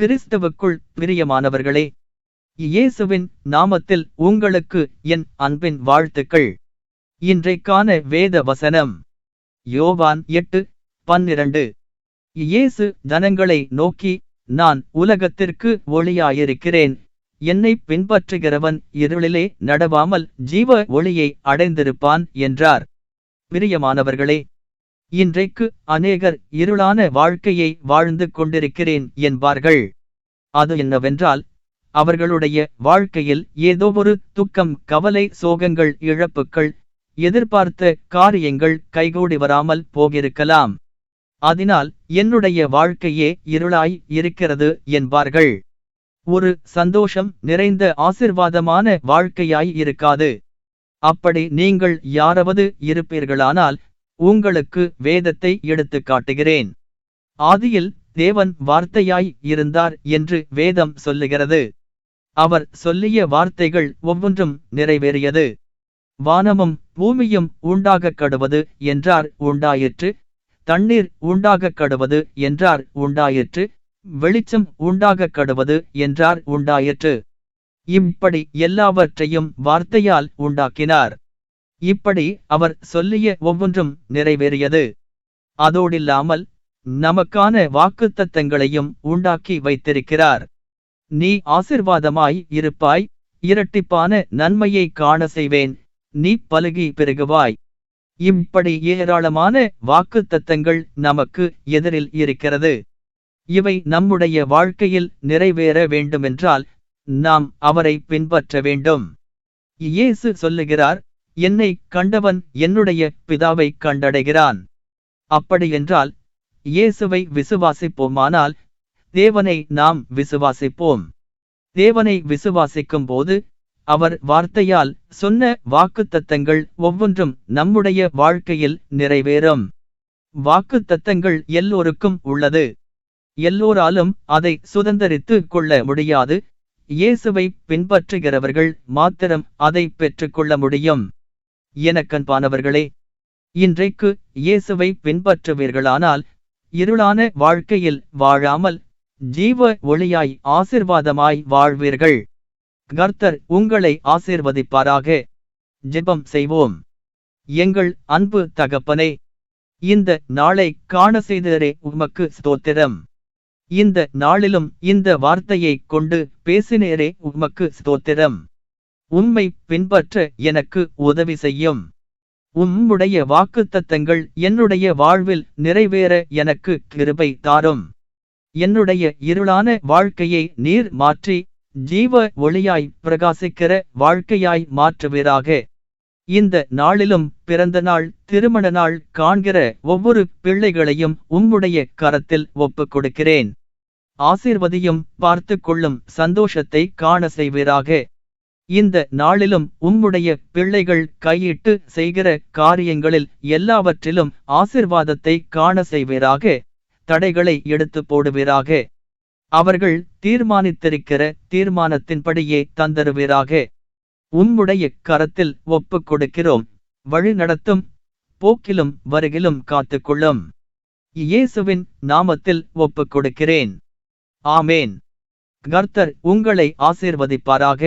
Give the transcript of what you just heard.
கிறிஸ்தவுக்குள் பிரியமானவர்களே இயேசுவின் நாமத்தில் உங்களுக்கு என் அன்பின் வாழ்த்துக்கள். இன்றைக்கான வேத வசனம் யோவான் எட்டு பன்னிரண்டு. இயேசு ஜனங்களை நோக்கி நான் உலகத்திற்கு ஒளியாயிருக்கிறேன். என்னை பின்பற்றுகிறவன் இருளிலே நடவாமல் ஜீவ ஒளியை அடைந்திருப்பான் என்றார். பிரியமானவர்களே இன்றைக்கு அநேகர் இருளான வாழ்க்கையை வாழ்ந்து கொண்டிருக்கிறேன் என்பார்கள். அது என்னவென்றால் அவர்களுடைய வாழ்க்கையில் ஏதோ ஒரு துக்கம் கவலை சோகங்கள் இழப்புக்கள் எதிர்பார்த்த காரியங்கள் கைகூடி வராமல் போகிருக்கலாம். அதனால் என்னுடைய வாழ்க்கையே இருளாய் இருக்கிறது என்பார்கள். ஒரு சந்தோஷம் நிறைந்த ஆசிர்வாதமான வாழ்க்கையாய் இருக்காது. அப்படி நீங்கள் யாராவது இருப்பீர்களானால் உங்களுக்கு வேதத்தை எடுத்து காட்டுகிறேன். ஆதியில் தேவன் வார்த்தையாய் இருந்தார் என்று வேதம் சொல்லுகிறது. அவர் சொல்லிய வார்த்தைகள் ஒவ்வொன்றும் நிறைவேறியது. வானமும் பூமியும் உண்டாகக் கடுவது என்றார் உண்டாயிற்று. தண்ணீர் உண்டாகக் கடுவது என்றார் உண்டாயிற்று. வெளிச்சம் உண்டாகக் கடுவது என்றார் உண்டாயிற்று. இப்படி எல்லாவற்றையும் வார்த்தையால் உண்டாக்கினார். இப்படி அவர் சொல்லிய ஒவ்வொன்றும் நிறைவேறியது. அதோடில்லாமல் நமக்கான வாக்குத்தத்தங்களையும் உண்டாக்கி வைத்திருக்கிறார். நீ ஆசிர்வாதமாய் இருப்பாய் இரட்டிப்பான நன்மையை காண செய்வேன் நீ பலகி பெருகுவாய். இப்படி ஏராளமான வாக்குத்தத்தங்கள் நமக்கு எதிரில் இருக்கிறது. இவை நம்முடைய வாழ்க்கையில் நிறைவேற வேண்டுமென்றால் நாம் அவரை பின்பற்ற வேண்டும். இயேசு சொல்லுகிறார் என்னை கண்டவன் என்னுடைய பிதாவை கண்டடைகிறான். அப்படியென்றால் இயேசுவை விசுவாசிப்போமானால் தேவனை நாம் விசுவாசிப்போம். தேவனை விசுவாசிக்கும் போது அவர் வார்த்தையால் சொன்ன வாக்குத்தத்தங்கள் ஒவ்வொன்றும் நம்முடைய வாழ்க்கையில் நிறைவேறும். வாக்குத்தத்தங்கள் எல்லோருக்கும் உள்ளது. எல்லோராலும் அதை சுதந்திரித்து கொள்ள முடியாது. இயேசுவை பின்பற்றுகிறவர்கள் மாத்திரம் அதை பெற்றுக்கொள்ள முடியும். எனக்கன்பானவர்களே இன்றைக்கு இயேசுவை பின்பற்றுவீர்களானால் இருளான வாழ்க்கையில் வாழாமல் ஜீவ ஒளியாய் ஆசிர்வாதமாய் வாழ்வீர்கள். கர்த்தர் உங்களை ஆசிர்வதிப்பாராக. ஜெபம் செய்வோம். எங்கள் அன்பு தகப்பனே இந்த நாளை காண செய்தரே உமக்கு ஸ்தோத்திரம். இந்த நாளிலும் இந்த வார்த்தையை கொண்டு பேசினேரே உமக்கு ஸ்தோத்திரம். உண்மை பின்பற்ற எனக்கு உதவி செய்யும். உம்முடைய வாக்குத்தத்தங்கள் என்னுடைய வாழ்வில் நிறைவேற எனக்கு கிருபை தாரும். என்னுடைய இருளான வாழ்க்கையை நீர் மாற்றி ஜீவ ஒளியாய் பிரகாசிக்கிற வாழ்க்கையாய் மாற்றுவீராக. இந்த நாளிலும் பிறந்த நாள் திருமண நாள் காண்கிற ஒவ்வொரு பிள்ளைகளையும் உம்முடைய கரத்தில் ஒப்புக் கொடுக்கிறேன் ஆசீர்வதியும் பார்த்து கொள்ளும் சந்தோஷத்தை காண செய்வீராக. இந்த நாளிலும் உம்முடைய பிள்ளைகள் கையிட்டு செய்கிற காரியங்களில் எல்லாவற்றிலும் ஆசிர்வாதத்தை காண செய்வீராக தடைகளை எடுத்து போடுவீராக. அவர்கள் தீர்மானித்திருக்கிற தீர்மானத்தின்படியே தந்தருவீராக. உம்முடைய கரத்தில் ஒப்புக் கொடுக்கிறோம் வழி நடத்தும் போக்கிலும் வருகிலும் காத்துக்கொள்ளும். இயேசுவின் நாமத்தில் ஒப்புக் கொடுக்கிறேன். ஆமேன். கர்த்தர் உங்களை ஆசீர்வதிப்பாராக.